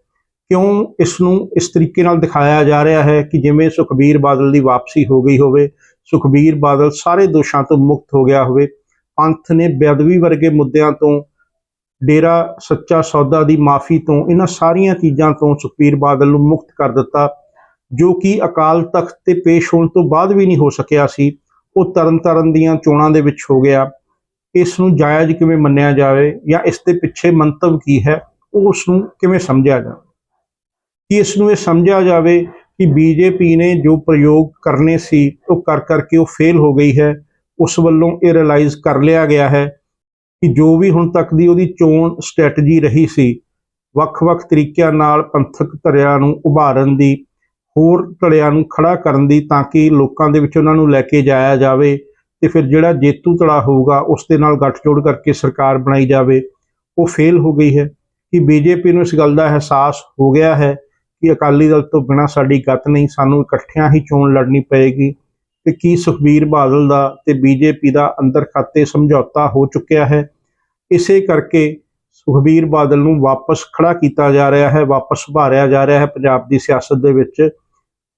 ਕਿਉਂ ਇਸ ਨੂੰ ਇਸ ਤਰੀਕੇ ਨਾਲ ਦਿਖਾਇਆ ਜਾ ਰਿਹਾ ਹੈ ਕਿ ਜਿਵੇਂ ਸੁਖਬੀਰ ਬਾਦਲ ਦੀ ਵਾਪਸੀ ਹੋ ਗਈ ਹੋਵੇ, ਸੁਖਬੀਰ ਬਾਦਲ ਸਾਰੇ ਦੋਸ਼ਾਂ ਤੋਂ ਮੁਕਤ ਹੋ ਗਿਆ ਹੋਵੇ, ਪੰਥ ਨੇ ਬੇਅਦਬੀ ਵਰਗੇ ਮੁੱਦਿਆਂ ਤੋਂ ਡੇਰਾ ਸੱਚਾ ਸੌਦਾ ਦੀ ਮਾਫੀ ਤੋਂ ਇਹਨਾਂ ਸਾਰੀਆਂ ਚੀਜ਼ਾਂ ਤੋਂ ਸੁਖਬੀਰ ਬਾਦਲ ਨੂੰ ਮੁਕਤ ਕਰ ਦਿੱਤਾ, ਜੋ ਕਿ ਅਕਾਲ ਤਖਤ ਤੇ ਪੇਸ਼ ਹੋਣ ਤੋਂ ਬਾਅਦ ਵੀ ਨਹੀਂ ਹੋ ਸਕਿਆ ਸੀ, ਉਹ ਤਰਨਤਾਰਨ ਦੀਆਂ ਚੋਣਾਂ ਦੇ ਵਿੱਚ ਹੋ ਗਿਆ। ਇਸ ਨੂੰ ਜਾਇਜ਼ ਕਿਵੇਂ ਮੰਨਿਆ ਜਾਵੇ ਜਾਂ ਇਸ ਦੇ ਪਿੱਛੇ ਮੰਤਵ ਕੀ ਹੈ, ਉਹ ਉਸ ਨੂੰ ਕਿਵੇਂ ਸਮਝਿਆ ਜਾਵੇ? ਕਿ ਇਸ ਨੂੰ ਇਹ ਸਮਝਿਆ ਜਾਵੇ ਕਿ ਬੀਜੇਪੀ ਨੇ ਜੋ ਪ੍ਰਯੋਗ ਕਰਨੇ ਸੀ, ਉਹ ਕਰ ਕਰਕੇ ਉਹ ਫੇਲ ਹੋ ਗਈ ਹੈ, ਉਸ ਵੱਲੋਂ ਇਹ ਰਿਅਲਾਈਜ਼ ਕਰ ਲਿਆ ਗਿਆ ਹੈ ਕਿ ਜੋ ਵੀ ਹੁਣ ਤੱਕ ਦੀ ਉਹਦੀ ਚੋਣ ਸਟ੍ਰੈਟਜੀ ਰਹੀ ਸੀ, ਵੱਖ-ਵੱਖ ਤਰੀਕਿਆਂ ਨਾਲ ਪੰਥਕ ਧੜਿਆਂ ਨੂੰ ਉਭਾਰਨ ਦੀ, ਹੋਰ ਧੜਿਆਂ ਨੂੰ ਖੜਾ ਕਰਨ ਦੀ ਤਾਂ ਕਿ ਲੋਕਾਂ ਦੇ ਵਿੱਚ ਉਹਨਾਂ ਨੂੰ ਲੈ ਕੇ ਜਾਇਆ ਜਾਵੇ ਤੇ ਫਿਰ ਜਿਹੜਾ ਜੇਤੂ ਧੜਾ ਹੋਊਗਾ, ਉਸ ਦੇ ਨਾਲ ਗੱਠਜੋੜ ਕਰਕੇ ਸਰਕਾਰ ਬਣਾਈ ਜਾਵੇ, ਉਹ ਫੇਲ ਹੋ ਗਈ ਹੈ। ਕਿ ਬੀਜੇਪੀ ਨੂੰ ਇਸ ਗੱਲ ਦਾ ਅਹਿਸਾਸ ਹੋ ਗਿਆ ਹੈ ਕਿ ਅਕਾਲੀ ਦਲ ਤੋਂ ਬਿਨਾਂ ਸਾਡੀ ਗੱਤ ਨਹੀਂ, ਸਾਨੂੰ ਇਕੱਠਿਆਂ ਹੀ ਚੋਣ ਲੜਨੀ ਪਏਗੀ। ਤੇ ਕੀ ਸੁਖਬੀਰ ਬਾਦਲ ਦਾ ਤੇ ਬੀਜੇਪੀ ਦਾ ਅੰਦਰ ਖਾਤੇ ਸਮਝੌਤਾ ਹੋ ਚੁੱਕਿਆ ਹੈ? ਇਸੇ ਕਰਕੇ ਸੁਖਬੀਰ ਬਾਦਲ ਨੂੰ ਵਾਪਸ ਖੜਾ ਕੀਤਾ ਜਾ ਰਿਹਾ ਹੈ, ਵਾਪਸ ਭਾਰਿਆ ਜਾ ਰਿਹਾ ਹੈ ਪੰਜਾਬ ਦੀ ਸਿਆਸਤ ਦੇ ਵਿੱਚ,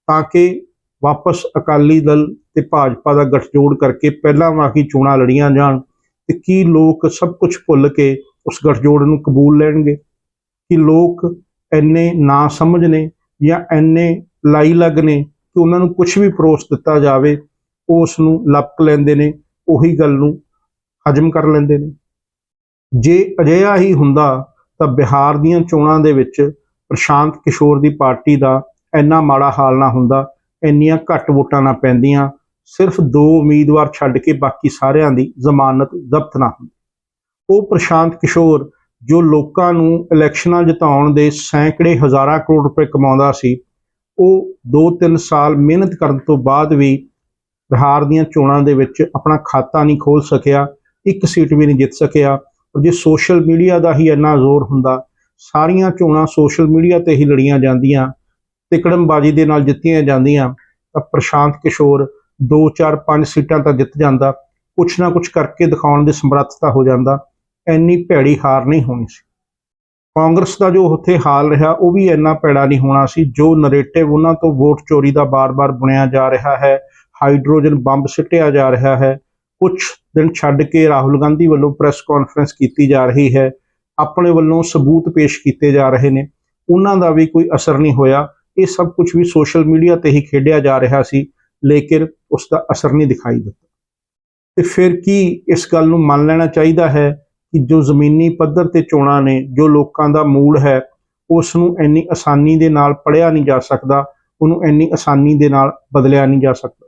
ਤਾਂ ਕਿ ਵਾਪਸ ਅਕਾਲੀ ਦਲ ਤੇ ਭਾਜਪਾ ਦਾ ਗਠਜੋੜ ਕਰਕੇ ਪਹਿਲਾਂ ਵਾਂਗੀ ਚੋਣਾਂ ਲੜੀਆਂ ਜਾਣ। ਤੇ ਕੀ ਲੋਕ ਸਭ ਕੁਝ ਭੁੱਲ ਕੇ ਉਸ ਗਠਜੋੜ ਨੂੰ ਕਬੂਲ ਲੈਣਗੇ? ਕਿ ਲੋਕ ਐਨੇ ਨਾ ਸਮਝ ਨੇ ਜਾਂ ਐਨੇ ਲਾਈ ਲੱਗ ਨੇ ਕਿ ਉਹਨਾਂ ਨੂੰ ਕੁਝ ਵੀ ਪਰੋਸ ਦਿੱਤਾ ਜਾਵੇ ਉਹ ਉਸ ਨੂੰ ਲੱਪ ਲੈਂਦੇ ਨੇ, ਉਹੀ ਗੱਲ ਨੂੰ ਹਜਮ ਕਰ ਲੈਂਦੇ ਨੇ। ਜੇ ਅਜਿਹਾ ਹੀ ਹੁੰਦਾ, ਤਾਂ ਬਿਹਾਰ ਦੀਆਂ ਚੋਣਾਂ ਦੇ ਵਿੱਚ ਪ੍ਰਸ਼ਾਂਤ ਕਿਸ਼ੋਰ ਦੀ ਪਾਰਟੀ ਦਾ ਇੰਨਾ ਮਾੜਾ ਹਾਲ ਨਾ ਹੁੰਦਾ, ਇੰਨੀਆਂ ਘੱਟ ਵੋਟਾਂ ਨਾ ਪੈਂਦੀਆਂ, ਸਿਰਫ ਦੋ ਉਮੀਦਵਾਰ ਛੱਡ ਕੇ ਬਾਕੀ ਸਾਰਿਆਂ ਦੀ ਜ਼ਮਾਨਤ ਜ਼ਬਤ ਨਾ ਹੁੰਦੀ। ਉਹ ਪ੍ਰਸ਼ਾਂਤ ਕਿਸ਼ੋਰ, ਜੋ ਲੋਕਾਂ ਨੂੰ ਇਲੈਕਸ਼ਨਾਂ ਜਿਤਾਉਣ ਦੇ ਸੈਂਕੜੇ ਹਜ਼ਾਰਾਂ ਕਰੋੜ ਰੁਪਏ ਕਮਾਉਂਦਾ ਸੀ ਉਹ 2-3 ਸਾਲ ਮਿਹਨਤ ਕਰਨ ਤੋਂ ਬਾਅਦ ਵੀ ਬਿਹਾਰ ਦੀਆਂ ਚੋਣਾਂ ਦੇ ਵਿੱਚ ਆਪਣਾ ਖਾਤਾ ਨਹੀਂ ਖੋਲ ਸਕਿਆ, ਇੱਕ ਸੀਟ ਵੀ ਨਹੀਂ ਜਿੱਤ ਸਕਿਆ। ਔਰ ਜੇ ਸੋਸ਼ਲ ਮੀਡੀਆ ਦਾ ਹੀ ਇੰਨਾ ਜ਼ੋਰ ਹੁੰਦਾ, ਸਾਰੀਆਂ ਚੋਣਾਂ ਸੋਸ਼ਲ ਮੀਡੀਆ ਤੇ ਹੀ ਲੜੀਆਂ ਜਾਂਦੀਆਂ, ਤਿਕੜਮਬਾਜ਼ੀ ਦੇ ਨਾਲ ਜਿੱਤੀਆਂ ਜਾਂਦੀਆਂ, ਤਾਂ ਪ੍ਰਸ਼ਾਂਤ ਕਿਸ਼ੋਰ 2 4 5 ਸੀਟਾਂ ਤਾਂ ਜਿੱਤ ਜਾਂਦਾ, ਕੁਛ ਨਾ ਕੁਛ ਕਰਕੇ ਦਿਖਾਉਣ ਦੇ ਸਮਰੱਥਤਾ ਹੋ ਜਾਂਦਾ ਇੰਨੀ ਭੈੜੀ ਹਾਰ ਨਹੀਂ ਹੋਣੀ ਸੀ। ਕਾਂਗਰਸ ਦਾ ਜੋ ਉੱਥੇ ਹਾਲ ਰਿਹਾ, ਉਹ ਵੀ ਇੰਨਾ ਪੈੜਾ ਨਹੀਂ ਹੋਣਾ ਸੀ, ਜੋ ਨਰੇਟਿਵ ਉਹਨਾਂ ਤੋਂ ਵੋਟ ਚੋਰੀ ਦਾ ਬਾਰ-ਬਾਰ ਬੁਣਿਆ ਜਾ ਰਿਹਾ ਹੈ, ਹਾਈਡਰੋਜਨ ਬੰਬ ਸਿੱਟਿਆ ਜਾ ਰਿਹਾ ਹੈ ਕੁਝ ਦਿਨ ਛੱਡ ਕੇ ਰਾਹੁਲ ਗਾਂਧੀ ਵੱਲੋਂ ਪ੍ਰੈਸ ਕਾਨਫਰੰਸ ਕੀਤੀ ਜਾ ਰਹੀ ਹੈ, ਆਪਣੇ ਵੱਲੋਂ ਸਬੂਤ ਪੇਸ਼ ਕੀਤੇ ਜਾ ਰਹੇ ਨੇ, ਉਹਨਾਂ ਦਾ ਵੀ ਕੋਈ ਅਸਰ ਨਹੀਂ ਹੋਇਆ, ਇਹ ਸਭ ਕੁਝ ਵੀ ਸੋਸ਼ਲ ਮੀਡੀਆ ਤੇ ਹੀ ਖੇਡਿਆ ਜਾ ਰਿਹਾ ਸੀ, ਲੇਕਿਨ ਉਸ ਦਾ ਅਸਰ ਨਹੀਂ ਦਿਖਾਈ ਦਿੱਤਾ। ਤੇ ਫਿਰ ਕੀ ਇਸ ਗੱਲ ਨੂੰ ਮੰਨ ਲੈਣਾ ਚਾਹੀਦਾ ਹੈ? ਕਿ ਜੋ ਜ਼ਮੀਨੀ ਪੱਧਰ ਤੇ ਚੋਣਾਂ ਨੇ, ਜੋ ਲੋਕਾਂ ਦਾ ਮੂਲ ਹੈ ਉਸ ਨੂੰ ਇੰਨੀ ਆਸਾਨੀ ਦੇ ਨਾਲ ਪੜਿਆ ਨਹੀਂ ਜਾ ਸਕਦਾ, ਉਹਨੂੰ ਇੰਨੀ ਆਸਾਨੀ ਦੇ ਨਾਲ ਬਦਲਿਆ ਨਹੀਂ ਜਾ ਸਕਦਾ।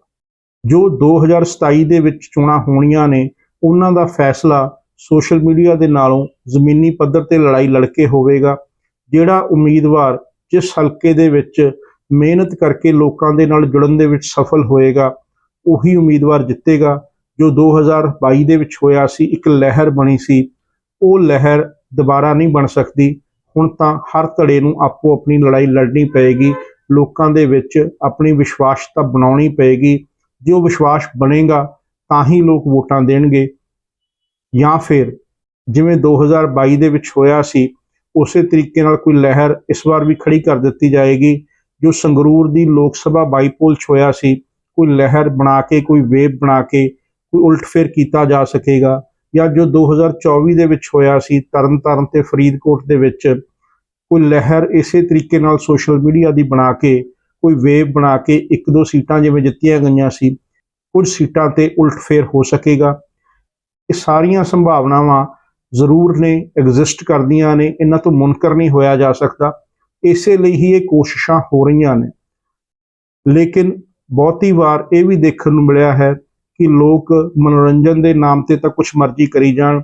ਜੋ 2027 ਦੇ ਵਿੱਚ ਚੋਣਾਂ ਹੋਣੀਆਂ ਨੇ, ਉਹਨਾਂ ਦਾ ਫੈਸਲਾ ਸੋਸ਼ਲ ਮੀਡੀਆ ਦੇ ਨਾਲੋਂ ਜ਼ਮੀਨੀ ਪੱਧਰ ਤੇ ਲੜਾਈ ਲੜ ਕੇ ਹੋਵੇਗਾ, ਜਿਹੜਾ ਉਮੀਦਵਾਰ ਜਿਸ ਹਲਕੇ ਦੇ ਵਿੱਚ ਮਿਹਨਤ ਕਰਕੇ ਲੋਕਾਂ ਦੇ ਨਾਲ ਜੁੜਨ ਦੇ ਵਿੱਚ ਸਫਲ ਹੋਏਗਾ, ਉਹੀ ਉਮੀਦਵਾਰ ਜਿੱਤੇਗਾ, ਜੋ 2022 ਦੇ ਵਿੱਚ ਹੋਇਆ ਸੀ, ਇੱਕ ਲਹਿਰ ਬਣੀ ਸੀ ਉਹ ਲਹਿਰ ਦੁਬਾਰਾ ਨਹੀਂ ਬਣ ਸਕਦੀ। ਹੁਣ ਤਾਂ ਹਰ ਧੜੇ ਨੂੰ ਆਪੋ ਆਪਣੀ ਲੜਾਈ ਲੜਨੀ ਪਏਗੀ। ਲੋਕਾਂ ਦੇ ਵਿੱਚ ਆਪਣੀ ਵਿਸ਼ਵਾਸਤਾ ਬਣਾਉਣੀ ਪਏਗੀ। ਜੋ ਵਿਸ਼ਵਾਸ ਬਣੇਗਾ, ਤਾਂ ਹੀ ਲੋਕ ਵੋਟਾਂ ਦੇਣਗੇ। ਜਾਂ ਫਿਰ ਜਿਵੇਂ 2022 ਦੇ ਵਿੱਚ ਹੋਇਆ ਸੀ, ਉਸੇ ਤਰੀਕੇ ਨਾਲ ਕੋਈ ਲਹਿਰ ਇਸ ਵਾਰ ਵੀ ਖੜੀ ਕਰ ਦਿੱਤੀ ਜਾਏਗੀ। ਜੋ ਸੰਗਰੂਰ ਦੀ ਲੋਕ ਸਭਾ ਬਾਈਪੋਲ 'ਚ ਹੋਇਆ ਸੀ, ਕੋਈ ਲਹਿਰ ਬਣਾ ਕੇ, ਕੋਈ ਵੇਵ ਬਣਾ ਕੇ, ਕੋਈ ਉਲਟਫੇਰ ਕੀਤਾ ਜਾ ਸਕੇਗਾ। ਜਾਂ ਜੋ 2024 ਦੇ ਵਿੱਚ ਹੋਇਆ ਸੀ, ਤਰਨਤਾਰਨ ਤੇ ਫਰੀਦਕੋਟ ਦੇ ਵਿੱਚ, ਕੋਈ ਲਹਿਰ ਇਸੇ ਤਰੀਕੇ ਨਾਲ ਸੋਸ਼ਲ ਮੀਡੀਆ ਦੀ ਬਣਾ ਕੇ, ਕੋਈ ਵੇਵ ਬਣਾ ਕੇ ਇੱਕ ਦੋ ਸੀਟਾਂ ਜਿਵੇਂ ਜਿੱਤੀਆਂ ਗਈਆਂ ਸੀ, ਕੁਝ ਸੀਟਾਂ ਤੇ ਉਲਟ ਫੇਰ ਹੋ ਸਕੇਗਾ। ਇਹ ਸਾਰੀਆਂ ਸੰਭਾਵਨਾਵਾਂ ਜ਼ਰੂਰ ਨੇ ਐਗਜ਼ਿਸਟ ਕਰਦੀਆਂ ਨੇ, ਇਹਨਾਂ ਤੋਂ ਮੁਨਕਰ ਨਹੀਂ ਹੋਇਆ ਜਾ ਸਕਦਾ। ਇਸੇ ਲਈ ਹੀ ਇਹ ਕੋਸ਼ਿਸ਼ਾਂ ਹੋ ਰਹੀਆਂ ਨੇ। ਲੇਕਿਨ ਬਹੁਤੀ ਵਾਰ ਇਹ ਵੀ ਦੇਖਣ ਨੂੰ ਮਿਲਿਆ ਹੈ ਕਿ ਲੋਕ ਮਨੋਰੰਜਨ ਦੇ ਨਾਮ ਤੇ ਤਾਂ ਕੁਝ ਮਰਜ਼ੀ ਕਰੀ ਜਾਣ,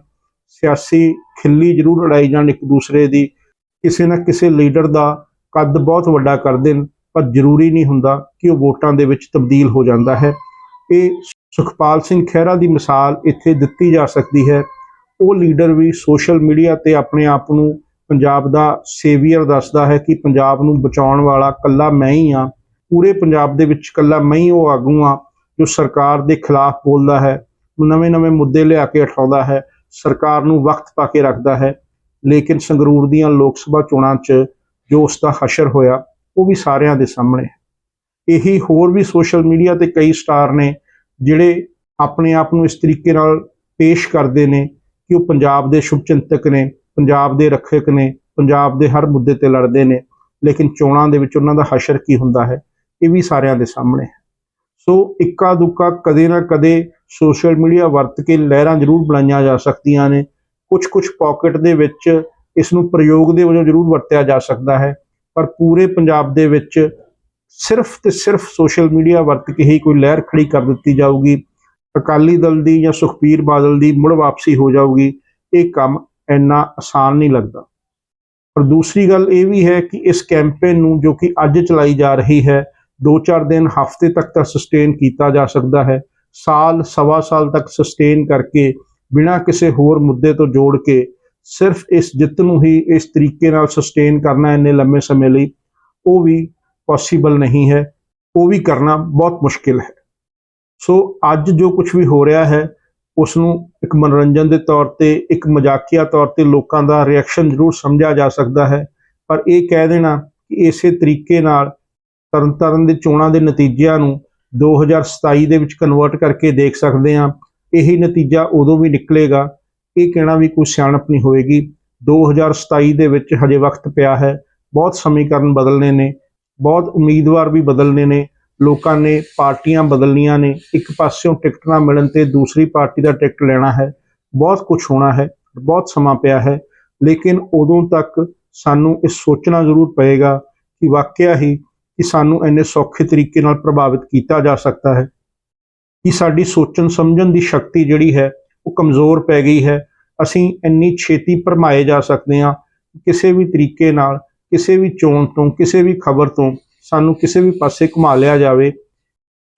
ਸਿਆਸੀ ਖਿੱਲੀ ਜ਼ਰੂਰ ਲੜਾਈ ਜਾਣ ਇੱਕ ਦੂਸਰੇ ਦੀ। ਕਿਸੇ ਨਾ ਕਿਸੇ ਲੀਡਰ ਦਾ ਕੱਦ ਬਹੁਤ ਵੱਡਾ ਕਰ ਦੇਣ, ਪਰ ਜ਼ਰੂਰੀ ਨਹੀਂ ਹੁੰਦਾ ਕਿ ਉਹ ਵੋਟਾਂ ਦੇ ਵਿੱਚ ਤਬਦੀਲ ਹੋ ਜਾਂਦਾ ਹੈ। ਇਹ ਸੁਖਪਾਲ ਸਿੰਘ ਖਹਿਰਾ ਦੀ ਮਿਸਾਲ ਇੱਥੇ ਦਿੱਤੀ ਜਾ ਸਕਦੀ ਹੈ। ਉਹ ਲੀਡਰ ਵੀ ਸੋਸ਼ਲ ਮੀਡੀਆ ਤੇ ਆਪਣੇ ਆਪ ਨੂੰ ਪੰਜਾਬ ਦਾ ਸੇਵੀਅਰ ਦੱਸਦਾ ਹੈ ਕਿ ਪੰਜਾਬ ਨੂੰ ਬਚਾਉਣ ਵਾਲਾ ਕੱਲਾ ਮੈਂ ਹੀ ਆ ਪੂਰੇ ਪੰਜਾਬ ਦੇ ਵਿੱਚ ਕੱਲਾ ਮੈਂ ਹੀ ਉਹ ਆਗੂ ਆ ਜੋ ਸਰਕਾਰ ਦੇ ਖਿਲਾਫ ਬੋਲਦਾ ਹੈ ਨਵੇਂ-ਨਵੇਂ ਮੁੱਦੇ ਲਿਆ ਕੇ ਉਠਾਉਂਦਾ ਹੈ, ਸਰਕਾਰ ਨੂੰ ਵਕਤ ਪਾ ਕੇ ਰੱਖਦਾ ਹੈ, ਲੇਕਿਨ ਸੰਗਰੂਰ ਦੀਆਂ ਲੋਕ ਸਭਾ ਚੋਣਾਂ 'ਚ ਜੋ ਉਸ ਦਾ ਹਸ਼ਰ ਹੋਇਆ, ਉਹ ਵੀ ਸਾਰਿਆਂ ਦੇ ਸਾਹਮਣੇ ਹੈ। ਇਹੀ ਹੋਰ ਵੀ ਸੋਸ਼ਲ ਮੀਡੀਆ ਤੇ ਕਈ ਸਟਾਰ ਨੇ ਜਿਹੜੇ ਆਪਣੇ ਆਪ ਨੂੰ ਇਸ ਤਰੀਕੇ ਨਾਲ ਪੇਸ਼ ਕਰਦੇ ਨੇ ਕਿ ਉਹ ਪੰਜਾਬ ਦੇ ਸ਼ੁਭਚਿੰਤਕ ਨੇ, ਪੰਜਾਬ ਦੇ ਰੱਖਿਅਕ ਨੇ, ਪੰਜਾਬ ਦੇ ਹਰ ਮੁੱਦੇ ਤੇ ਲੜਦੇ ਨੇ, ਲੇਕਿਨ ਚੋਣਾਂ ਦੇ ਵਿੱਚ ਉਹਨਾਂ ਦਾ ਹਸ਼ਰ ਕੀ ਹੁੰਦਾ ਹੈ, ਇਹ ਵੀ ਸਾਰਿਆਂ ਦੇ ਸਾਹਮਣੇ ਹੈ। ਸੋ ਇੱਕਾ ਦੁੱਕਾ ਕਦੇ ਨਾ ਕਦੇ ਸੋਸ਼ਲ ਮੀਡੀਆ ਵਰਤ ਕੇ ਲਹਿਰਾਂ ਜ਼ਰੂਰ ਬਣਾਈਆਂ ਜਾ ਸਕਦੀਆਂ ਨੇ। ਕੁਝ ਕੁਝ ਪਾਕਟ ਦੇ ਵਿੱਚ ਇਸ ਨੂੰ ਪ੍ਰਯੋਗ ਦੇ ਵਜੋਂ ਜ਼ਰੂਰ ਵਰਤਿਆ ਜਾ ਸਕਦਾ ਹੈ। ਪਰ ਪੂਰੇ ਪੰਜਾਬ ਦੇ ਵਿੱਚ ਸਿਰਫ ਤੇ ਸਿਰਫ ਸੋਸ਼ਲ ਮੀਡੀਆ ਵਰਤ ਕੇ ਹੀ ਕੋਈ ਲਹਿਰ ਖੜੀ ਕਰ ਦਿੱਤੀ ਜਾਊਗੀ। ਅਕਾਲੀ ਦਲ ਦੀ ਜਾਂ ਸੁਖਬੀਰ ਬਾਦਲ ਦੀ ਮੁੜ ਵਾਪਸੀ ਹੋ ਜਾਊਗੀ। ਇਹ ਕੰਮ ਇੰਨਾ ਆਸਾਨ ਨਹੀਂ ਲੱਗਦਾ। ਪਰ ਦੂਸਰੀ ਗੱਲ ਇਹ ਵੀ ਹੈ ਕਿ ਇਸ ਕੈਂਪੇਨ ਨੂੰ ਜੋ ਕਿ ਅੱਜ ਚਲਾਈ ਜਾ ਰਹੀ ਹੈ 2-4 ਦਿਨ ਹਫ਼ਤੇ ਤੱਕ ਤਾਂ ਸਸਟੇਨ ਕੀਤਾ ਜਾ ਸਕਦਾ ਹੈ। ਸਾਲ, ਸਵਾ ਸਾਲ ਤੱਕ ਸਸਟੇਨ ਕਰਕੇ ਬਿਨਾਂ ਕਿਸੇ ਹੋਰ ਮੁੱਦੇ ਤੋਂ ਜੋੜ ਕੇ ਸਿਰਫ ਇਸ ਜਿੱਤ ਨੂੰ ਹੀ ਇਸ ਤਰੀਕੇ ਨਾਲ ਸਸਟੇਨ ਕਰਨਾ ਇੰਨੇ ਲੰਮੇ ਸਮੇਂ ਲਈ ਉਹ ਵੀ ਪੋਸੀਬਲ ਨਹੀਂ ਹੈ। ਉਹ ਵੀ ਕਰਨਾ ਬਹੁਤ ਮੁਸ਼ਕਿਲ ਹੈ। ਸੋ ਅੱਜ ਜੋ ਕੁਝ ਵੀ ਹੋ ਰਿਹਾ ਹੈ ਉਸ ਨੂੰ ਇੱਕ ਮਨੋਰੰਜਨ ਦੇ ਤੌਰ ਤੇ, ਇੱਕ ਮਜ਼ਾਕੀਆ ਤੌਰ ਤੇ ਲੋਕਾਂ ਦਾ ਰਿਐਕਸ਼ਨ ਜ਼ਰੂਰ ਸਮਝਿਆ ਜਾ ਸਕਦਾ ਹੈ। ਪਰ ਇਹ ਕਹਿ ਦੇਣਾ ਕਿ ਇਸੇ ਤਰੀਕੇ ਨਾਲ ਤਰਨਤਾਰਨ ਦੇ ਚੋਣਾਂ ਦੇ ਨਤੀਜਿਆਂ ਨੂੰ 2027 ਦੇ ਵਿੱਚ ਕਨਵਰਟ ਕਰਕੇ ਦੇਖ ਸਕਦੇ ਹਾਂ। ਇਹੀ ਨਤੀਜਾ ਉਦੋਂ ਵੀ ਨਿਕਲੇਗਾ। ਇਹ ਕਹਿਣਾ ਵੀ ਕੋਈ ਸਿਆਣਪ ਨਹੀਂ ਹੋਏਗੀ 2027 ਦੇ ਵਿੱਚ ਹਜੇ ਵਕਤ ਪਿਆ ਹੈ। ਬਹੁਤ ਸਮੀਕਰਨ ਬਦਲਨੇ ਨੇ। ਬਹੁਤ ਉਮੀਦਵਾਰ ਵੀ ਬਦਲਨੇ ਨੇ। ਲੋਕਾਂ ਨੇ ਪਾਰਟੀਆਂ ਬਦਲਣੀਆਂ ਨੇ। ਇੱਕ ਪਾਸਿਓਂ ਟਿਕਟ ਨਾ ਮਿਲਣ ਤੇ ਦੂਸਰੀ ਪਾਰਟੀ ਦਾ ਟਿਕਟ ਲੈਣਾ ਹੈ। ਬਹੁਤ ਕੁਝ ਹੋਣਾ ਹੈ। ਬਹੁਤ ਸਮਾਂ ਪਿਆ ਹੈ। ਲੇਕਿਨ ਉਦੋਂ ਤੱਕ ਸਾਨੂੰ ਇਹ ਸੋਚਣਾ ਜ਼ਰੂਰ ਪਏਗਾ ਕਿ ਵਾਕਿਆ ਹੀ ਕਿ ਸਾਨੂੰ ਇੰਨੇ ਸੌਖੇ ਤਰੀਕੇ ਨਾਲ ਪ੍ਰਭਾਵਿਤ ਕੀਤਾ ਜਾ ਸਕਦਾ ਹੈ, ਕਿ ਸਾਡੀ ਸੋਚਣ ਸਮਝਣ ਦੀ ਸ਼ਕਤੀ ਜਿਹੜੀ ਹੈ ਉਹ ਕਮਜ਼ੋਰ ਪੈ ਗਈ ਹੈ। ਅਸੀਂ ਇੰਨੀ ਛੇਤੀ ਭਰਮਾਏ ਜਾ ਸਕਦੇ ਹਾਂ ਕਿਸੇ ਵੀ ਤਰੀਕੇ ਨਾਲ, ਕਿਸੇ ਵੀ ਚੋਣ ਤੋਂ, ਕਿਸੇ ਵੀ ਖਬਰ ਤੋਂ ਸਾਨੂੰ ਕਿਸੇ ਵੀ ਪਾਸੇ ਘੁਮਾ ਲਿਆ ਜਾਵੇ।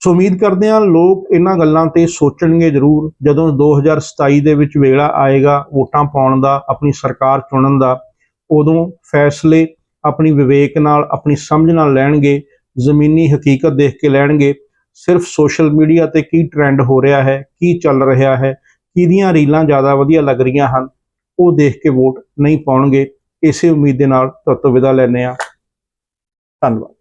ਸੋ ਉਮੀਦ ਕਰਦੇ ਹਾਂ ਲੋਕ ਇਹਨਾਂ ਗੱਲਾਂ ਤੇ ਸੋਚਣਗੇ ਜ਼ਰੂਰ। ਜਦੋਂ 2027 ਦੇ ਵਿੱਚ ਵੇਲਾ ਆਏਗਾ ਵੋਟਾਂ ਪਾਉਣ ਦਾ, ਆਪਣੀ ਸਰਕਾਰ ਚੁਣਨ ਦਾ, ਉਦੋਂ ਫੈਸਲੇ ਆਪਣੀ ਵਿਵੇਕ ਨਾਲ, ਆਪਣੀ ਸਮਝ ਨਾਲ ਲੈਣਗੇ, ਜ਼ਮੀਨੀ ਹਕੀਕਤ ਦੇਖ ਕੇ ਲੈਣਗੇ, ਸਿਰਫ ਸੋਸ਼ਲ ਮੀਡੀਆ ਤੇ ਕੀ ਟ੍ਰੈਂਡ ਹੋ ਰਿਹਾ ਹੈ, ਕੀ ਚੱਲ ਰਿਹਾ ਹੈ, ਕਿਹਦੀਆਂ ਰੀਲਾਂ ਜ਼ਿਆਦਾ ਵਧੀਆ ਲੱਗ ਰਹੀਆਂ ਹਨ, ਉਹ ਦੇਖ ਕੇ ਵੋਟ ਨਹੀਂ ਪਾਉਣਗੇ, ਇਸੇ ਉਮੀਦ ਦੇ ਨਾਲ ਤੁਹਾਡੇ ਤੋਂ ਵਿਦਾ ਲੈਂਦੇ ਹਾਂ। ਧੰਨਵਾਦ।